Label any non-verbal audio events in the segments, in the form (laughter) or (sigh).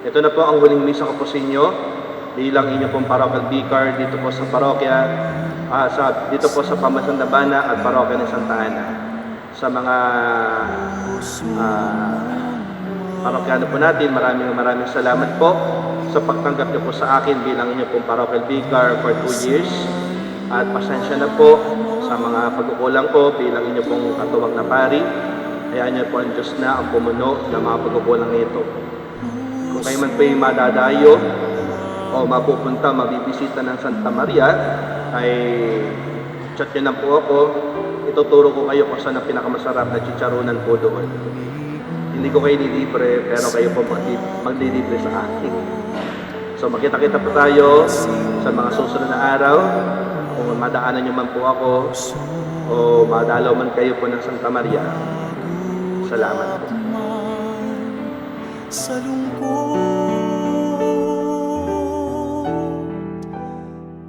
Ito na po ang huling misa ko po sa inyo bilang inyo pong parochial vicar dito po sa parokya, ah, sa, dito po sa Pamasan Bana at parokya ng Santa Ana. Sa mga ah, parokyano po natin, maraming maraming salamat po sa pagtanggap niyo po sa akin bilang inyo pong parochial vicar for two years. At pasensya na po sa mga pagkukulang ko bilang inyo pong katuwang na pari. Hayaan niyo po ang Diyos na ang pumuno ng mga pagkukulang nito. Kung kayo man po yung madadayo o mapupunta, mabibisita ng Santa Maria, ay chat nyo lang po ako. Ituturo ko kayo kung saan ang pinakamasarap na chicharunan po doon. Hindi ko kayo nilibre, pero kayo po magli- maglilibre sa akin. So magkita-kita po tayo sa mga susunod na araw. Kung madaanan nyo man po ako o madalaw man kayo po ng Santa Maria. Salamat po. Sa lungkot.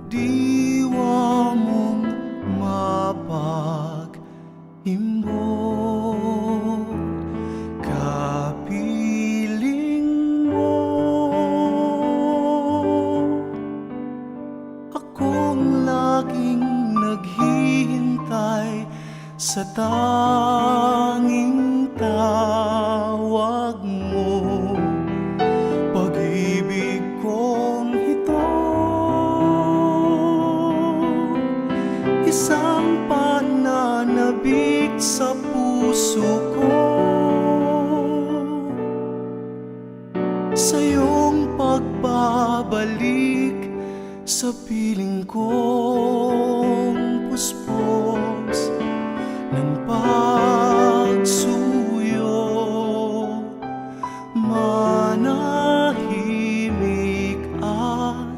Diwa mong mapag-imbot. Kapiling mo. Akong laging naghihintay sa tanging sa puso ko. Sa iyong pagbabalik Sa piling kong puspos ng pagsuyo manahimik at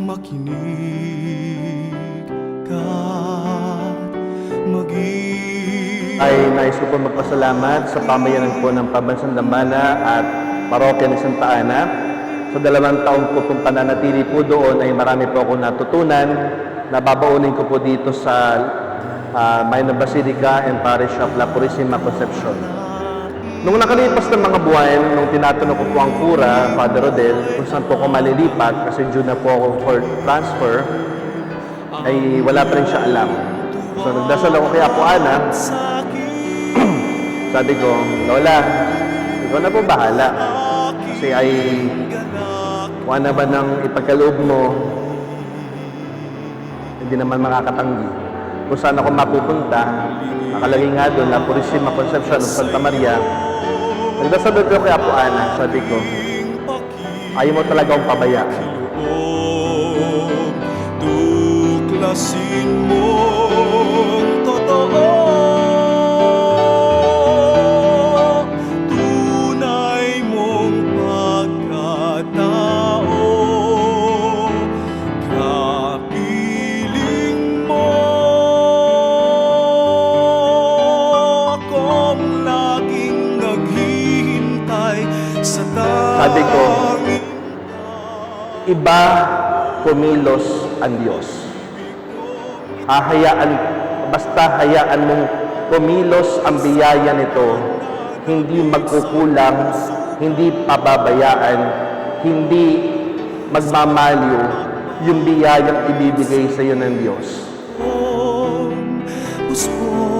makinig ay nais ko po magpasalamat sa pamayanan po ng Pambansang Dambana at Parokya ng Santa Ana. Sa dalawang taon ko pong pananatili po doon ay marami po akong natutunan. Nababaunin ko po dito sa ah, Minor Basilica and Parish of La Purisima Concepcion. Nung nakalipas ng mga buwan, nung tinatanong ko po ang kura, Father Rodel, kung saan po ako malilipat kasi due na po ako for transfer, ay wala pa rin siya alam. So nagdasal ako kay Apo Ana, sabi ko, Lola, ikaw na po bahala. Kasi ay, kung ano ba ng ipagkaloob mo, hindi naman makakatanggi. Kung saan ako mapupunta, nakalagay nga doon, La Purisima Concepcion of Santa Maria. Nagdasal ko kay Apo Ana, sabi ko, ayaw mo talaga akong pabayaan. Tuklasin mong Sabi ko, iba kumilos ang Diyos. Hahayaan, basta hayaan mong kumilos ang biyaya nito, hindi magkukulang, hindi pababayaan, hindi magmamaliw yung biyayang ibibigay sa iyo ng Diyos. Kong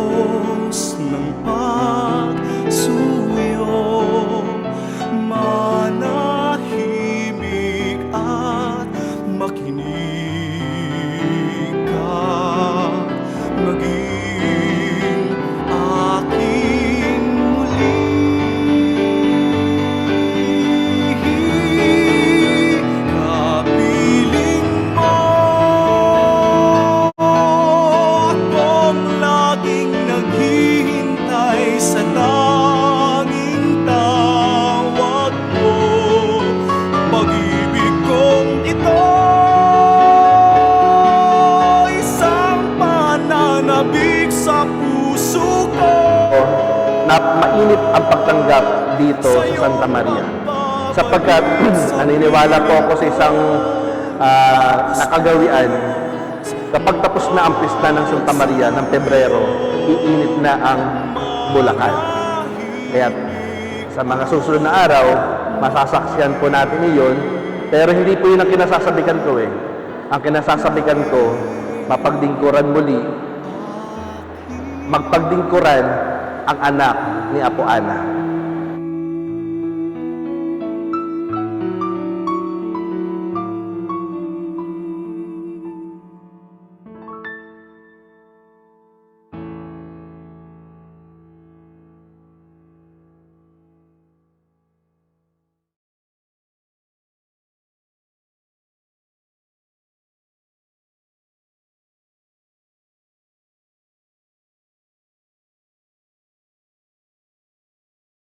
mainit ang pagtanggap dito sa Santa Maria. Sapagkat (clears throat) naniniwala po ako sa isang ah, nakagawian, kapag tapos na ang pista ng Santa Maria ng Pebrero, iinit na ang Bulacan. Kaya sa mga susunod na araw, masasaksiyan po natin iyon. Pero hindi po yun ang kinasasabikan ko eh. Ang kinasasabikan ko, mapagdingkuran muli, magpagdingkuran ang anak ni Apo Ana.